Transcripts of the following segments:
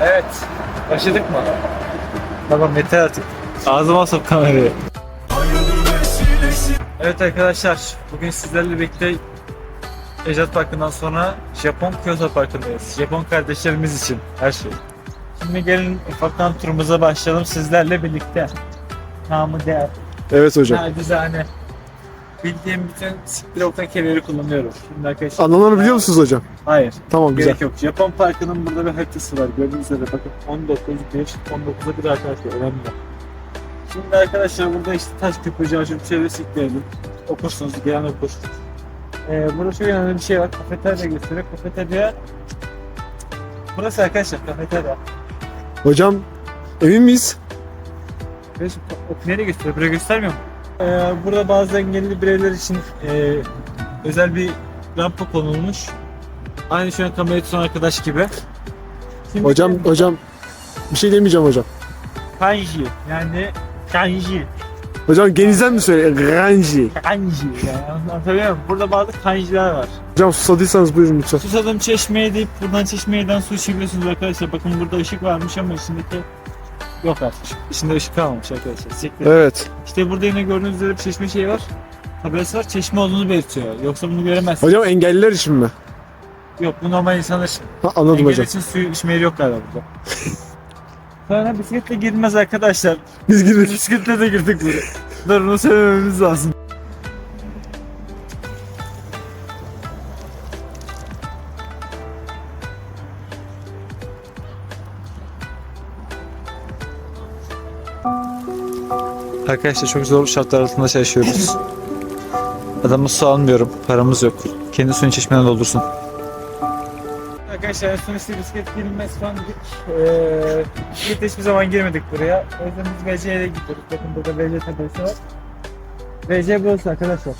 Evet. Başladık mı? Tamam yeter artık. Ağzıma sok kamerayı. Evet arkadaşlar, bugün sizlerle birlikte Ejat Parkı'ndan sonra Japon Kyoto Parkı'ndayız. Japon kardeşlerimiz için her şey. Şimdi gelin ufaktan turumuza başlayalım sizlerle birlikte. Namı değer. Evet hocam. Nacizane. Bildiğim bütün siktir oktan kelimeleri kullanıyorum. Şimdi arkadaşlar. Anlamlarını biliyor musunuz hocam? Hayır. Tamam güzel. Gerek yok. Japon Parkı'nın burada bir haritası var. Gördüğünüz üzere bakın 19, 5, 19'a bir arkadaşlar önemli. Şimdi arkadaşlar burada işte taş köpüğü, açıp çevresi ekleyelim. Okursunuz, gelen okur. Ee, burada çok önemli bir şey var. Kafeterya gösteriyor. Kafeterya Burası arkadaşlar kafeterya. Hocam emin miyiz? Şu ok nereye gösteriyor? Buraya göstermiyor mu? Ee, burada bazı engelli bireyler için e, özel bir rampa konulmuş. Aynı şu an kamerayı tutan arkadaş gibi. Şimdi Hocam hocam bir şey demeyeceğim hocam. kanji yani kanji. Hocam genizden mi söyle? Granji. Kanji yani anlatabiliyor muyum? Burada bazı kanjiler var. Hocam susadıysanız buyurun lütfen. Susadım çeşmeye deyip buradan çeşmeyeden su içebiliyorsunuz arkadaşlar. Bakın burada ışık varmış ama içindeki yok artık. İçinde ışık kalmamış arkadaşlar. Siktir. Evet. İşte burada yine gördüğünüz üzere bir çeşme şeyi var. Tabelası var. Çeşme olduğunu belirtiyor. Yoksa bunu göremezsiniz. Hocam engelliler için mi? Yok bu normal insanlar için. Ha, anladım Engelli hocam. için suyu içme yeri yok galiba burada. Sonra bisikletle girilmez arkadaşlar. Biz girdik. Bisikletle de girdik buraya. Dur onu söylememiz lazım. Arkadaşlar çok zor şartlar altında çalışıyoruz. Adamı su almıyorum. Paramız yok. Kendi suyun çeşmeden doldursun. Arkadaşlar en son işte bisiklet girilmez falan dedik. Ee, bisikletle hiçbir zaman girmedik buraya. O yüzden biz VC'ye gidiyoruz. Bakın burada VC tabelası var. VC burası arkadaşlar.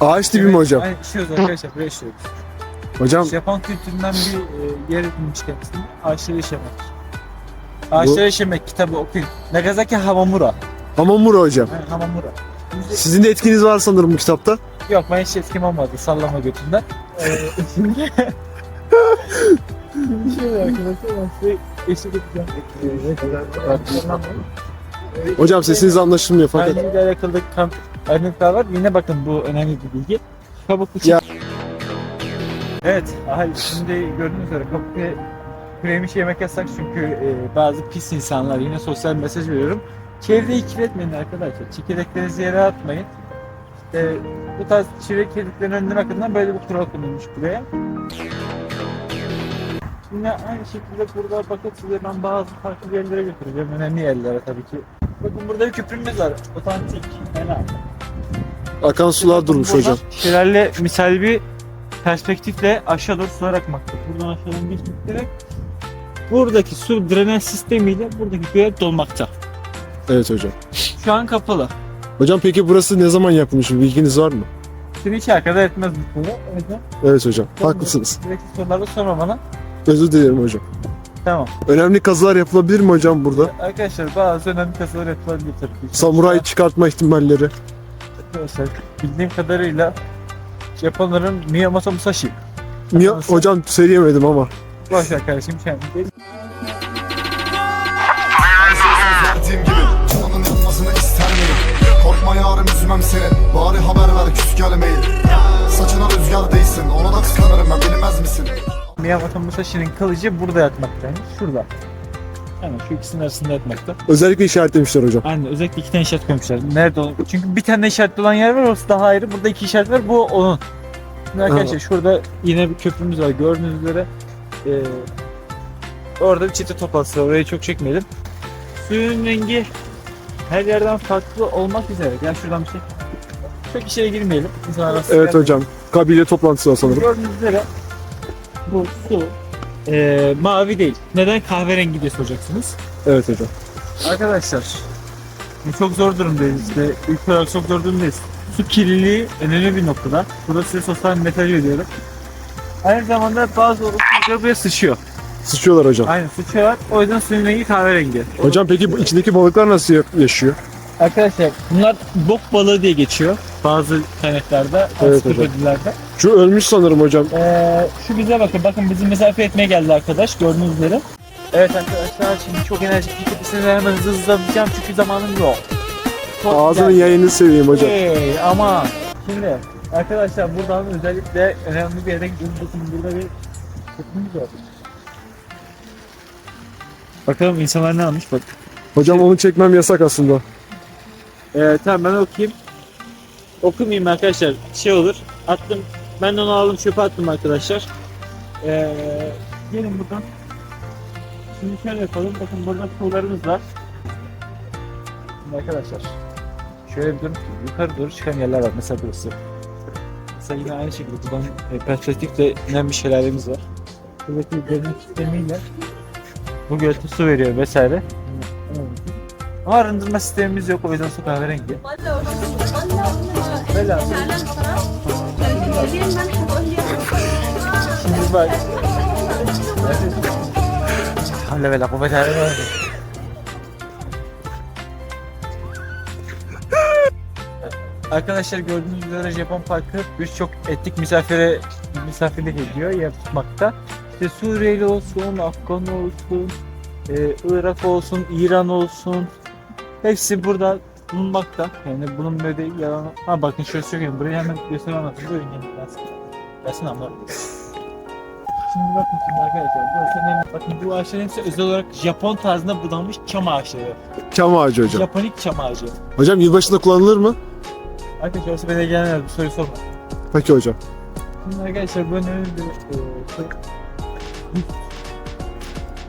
Ağaç dibi mi hocam? Aynen işiyoruz arkadaşlar. Buraya işiyoruz. Hocam Japon kültüründen bir e, yer edinmiş kendisini. Ağaçları işemek. Ağaçları işemek kitabı okuyun. Nagasaki Hamamura. Hamamura hocam. Yani Hamamura. Sizin de etkiniz var sanırım bu kitapta. Yok ben hiç etkim olmadı sallama götünden. Ee, şöyle arkadaşlar ben size eşlik edeceğim. Hocam sesiniz anlaşılmıyor fakat. İle alakalı kamp ayrıntılar var. Yine bakın bu önemli bir bilgi. Kabuklu Ya. Evet, ahali şimdi gördüğünüz üzere kabuklu kuruyemiş yemek yasak çünkü e, bazı pis insanlar yine sosyal mesaj veriyorum. Çevreyi kirletmeyin arkadaşlar. Çekirdeklerinizi yere atmayın. İşte bu tarz çevre kirliliklerini önlemek adına böyle bir kural konulmuş buraya. Yine aynı şekilde burada bakın size ben bazı farklı yerlere götüreceğim. Önemli yerlere tabii ki. Bakın burada bir köprümüz var. Otantik. Fena. Akan sular durmuş Buradan hocam. Şelale misal bir perspektifle aşağı doğru sular akmakta. Buradan aşağıdan geçmek buradaki su drenaj sistemiyle buradaki göl dolmakta. Evet hocam. Şu an kapalı. Hocam peki burası ne zaman yapılmış? Bilginiz var mı? Seni hiç alakadar etmez bu konu. O yüzden Evet hocam. Haklısınız. Direkt soruları sorma bana. Özür dilerim hocam. Tamam. Önemli kazılar yapılabilir mi hocam burada? Arkadaşlar bazı önemli kasalar yapılabilir tabii ki. Samuray çıkartma ihtimalleri. Arkadaşlar bildiğim kadarıyla Japonların Miyamoto Musashi. Nasıl? Hocam söyleyemedim ama. Boş ver kardeşim kendi. Verdiğim gibi canımın yanmasını ister miyim? Korkma yarım üzmem seni Bari haber ver küs gelmeyin Saçına rüzgar değsin Ona da kıskanırım ben bilmez misin? Miyamoto Musashi'nin kılıcı burada yatmaktaymış. Şurada. Yani şu ikisinin arasında yatmakta. Özellikle işaretlemişler hocam. Aynen özellikle iki tane işaret koymuşlar. Nerede o? Çünkü bir tane işaretli olan yer var orası daha ayrı. Burada iki işaret var bu onun. Şimdi arkadaşlar şurada yine bir köprümüz var gördüğünüz üzere. Ee, orada bir çete toplantısı var. Orayı çok çekmeyelim. Suyun rengi her yerden farklı olmak üzere. Gel şuradan bir şey. Çok içeri girmeyelim. İnsanlar Evet hocam. Kabile toplantısı var sanırım. Gördüğünüz üzere bu su ee, mavi değil. Neden kahverengi diye soracaksınız. Evet hocam. Arkadaşlar bu çok zor durumdayız işte. İlk olarak çok zor durumdayız. su kirliliği önemli bir noktada. Burada size sosyal mesaj veriyorum. Aynı zamanda bazı orospular buraya sıçıyor. Sıçıyorlar hocam. Aynen sıçıyorlar. O yüzden suyun rengi kahverengi. Hocam peki bu içindeki balıklar nasıl yaşıyor? Arkadaşlar bunlar bok balığı diye geçiyor. Bazı kaynaklarda, Evet ansiklopedilerde. Şu ölmüş sanırım hocam. Ee, şu bize bakın. Bakın bizi mesafe etmeye geldi arkadaş. Gördüğünüz üzere. Evet arkadaşlar şimdi çok enerjik bir tepkisini hemen hızlı yapacağım çünkü zamanım yok. Çok Ağzının güzel. yayını seveyim hocam. Hey, ama şimdi arkadaşlar buradan özellikle önemli bir yere gidiyoruz. Bakın burada bir kutumuz var. Bakalım insanlar ne almış bak. Hocam onu çekmem yasak aslında. Ee, tamam ben okuyayım. Okumayayım arkadaşlar. Şey olur. Attım. Ben de onu aldım çöpe attım arkadaşlar. Ee, gelin buradan. Şimdi şöyle yapalım. Bakın burada sularımız var. Şimdi arkadaşlar. Şöyle bir durun. Yukarı doğru çıkan yerler var. Mesela burası. Mesela yine aynı şekilde buradan e, perspektifle inen bir şelalemiz var. Buradaki derinlik sistemiyle bu gölete su veriyor vesaire. Ama arındırma sistemimiz yok o yüzden su kahverengi. Böyle. Şimdi bak. Havle ve la kuvvete billah. Arkadaşlar gördüğünüz üzere Japon Parkı birçok etnik misafire misafirlik ediyor, yer tutmakta. İşte Suriyeli olsun, Afgan olsun, e, Irak olsun, İran olsun, hepsi burada bulunmakta. Yani bunun böyle yalan. Ha bakın şöyle söyleyeyim, burayı hemen göstereyim anlatayım. Buyurun gelin gelsin. Gelsin ama. Şimdi bakın şimdi arkadaşlar, burası ne? Bakın bu ağaçların hepsi özel olarak Japon tarzında budanmış çam ağaçları. Çam ağacı hocam. Japonik çam ağacı. Hocam yılbaşında kullanılır mı? Arkadaşlar orası bana gelenler bu soruyu sorma. Peki hocam. Şimdi arkadaşlar bu önemli bir.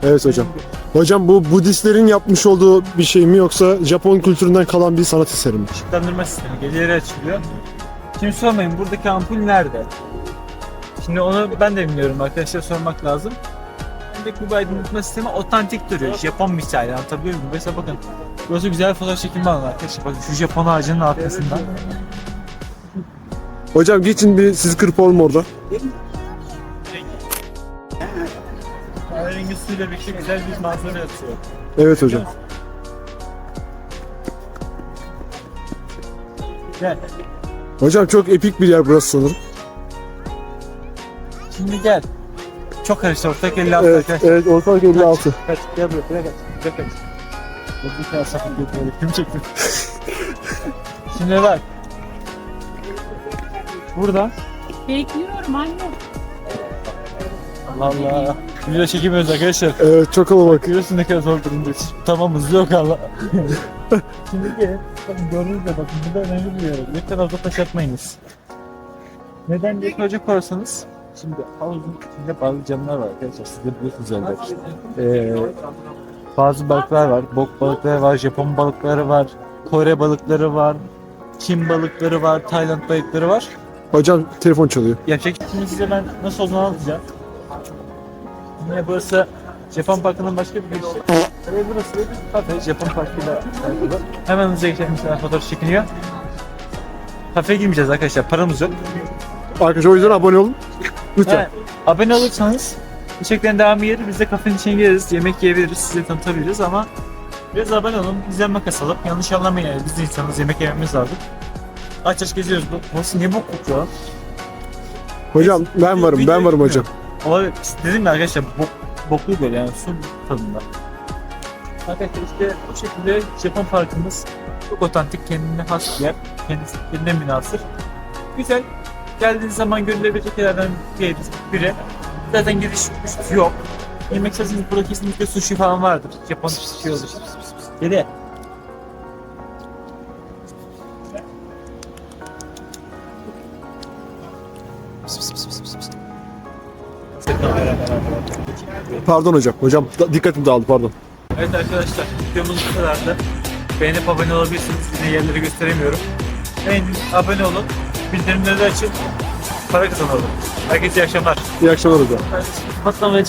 Evet hocam. Hocam bu Budistlerin yapmış olduğu bir şey mi yoksa Japon kültüründen kalan bir sanat eseri mi? ışıklandırma sistemi geceleri açılıyor. Şimdi sormayın buradaki ampul nerede? Şimdi onu ben de bilmiyorum arkadaşlar sormak lazım. Buradaki bu aydınlatma sistemi otantik duruyor. Japon misali anlatabiliyor muyum? Mesela bakın burası güzel fotoğraf çekimi alanı arkadaşlar. Bakın şu Japon ağacının arkasından. Hocam geçin bir sizi kırpalım orada. Suyla birlikte güzel bir manzara yatıyor. Evet hocam. Gel. Hocam çok epik bir yer burası sanırım. Şimdi gel. Çok karıştı ortak 56 Evet, arkadaşlar. evet ortalık 56. Kaç gel buraya buraya kaç. Buraya kaç. Bir tane sakın götürelim. Kim çekti? Şimdi bak. Burada. Bekliyorum anne. Allah Allah. Video çekemiyoruz arkadaşlar. Evet çok kalabalık. Görüyorsun ne kadar zor durumdayız. Tamam hızlı yok Allah. Şimdi gelin. Bakın gördüğünüz de bakın burada önemli bir yer. Lütfen fazla taş atmayınız. Neden diye soracak olursanız Şimdi havuzun içinde bazı canlılar var arkadaşlar. Siz de biliyorsunuz elbette. Ee, bazı balıklar var. Bok balıkları var, Japon balıkları var, Kore balıkları var, Çin balıkları var, Tayland balıkları var. Hocam telefon çalıyor. Yapacak şimdi size ben nasıl olduğunu anlatacağım. Yine burası Japon Parkı'nın başka bir girişi. Ve burası da bir kafe Japon Parkı'yla alakalı. Hemen hızlıca geçelim fotoğraf çekiniyor. Kafeye girmeyeceğiz arkadaşlar paramız yok. Arkadaşlar o yüzden abone olun. Lütfen. Yani, abone olursanız içeriklerin devamı gelir. Biz de kafenin içine gireriz, yemek yiyebiliriz, size tanıtabiliriz ama biraz abone olun, bizden makas alıp yanlış anlamayın yani biz de insanız, yemek yememiz lazım. Aç aç geziyoruz. Bu, burası niye bok kokuyor? Hocam ben varım ben varım hocam. Olabilir. Dedim ya arkadaşlar bok, boklu böyle yani su tadında. Arkadaşlar işte bu şekilde Japon parkımız çok otantik, kendine has bir yer. Kendisi kendinden münasır. Güzel. Geldiğiniz zaman görülebilecek yerlerden biri. Zaten giriş üstü yok. Yemek isterseniz burada kesinlikle sushi falan vardır. Japon şey olur. Geri. Pardon hocam. Hocam da- dikkatim dağıldı pardon. Evet arkadaşlar videomuz bu kadardı. Beğenip abone olabilirsiniz. Yine yerleri gösteremiyorum. Beğenin, abone olun. Bildirimleri açın. Para kazanalım. Herkese iyi akşamlar. İyi akşamlar hocam. Patlamaya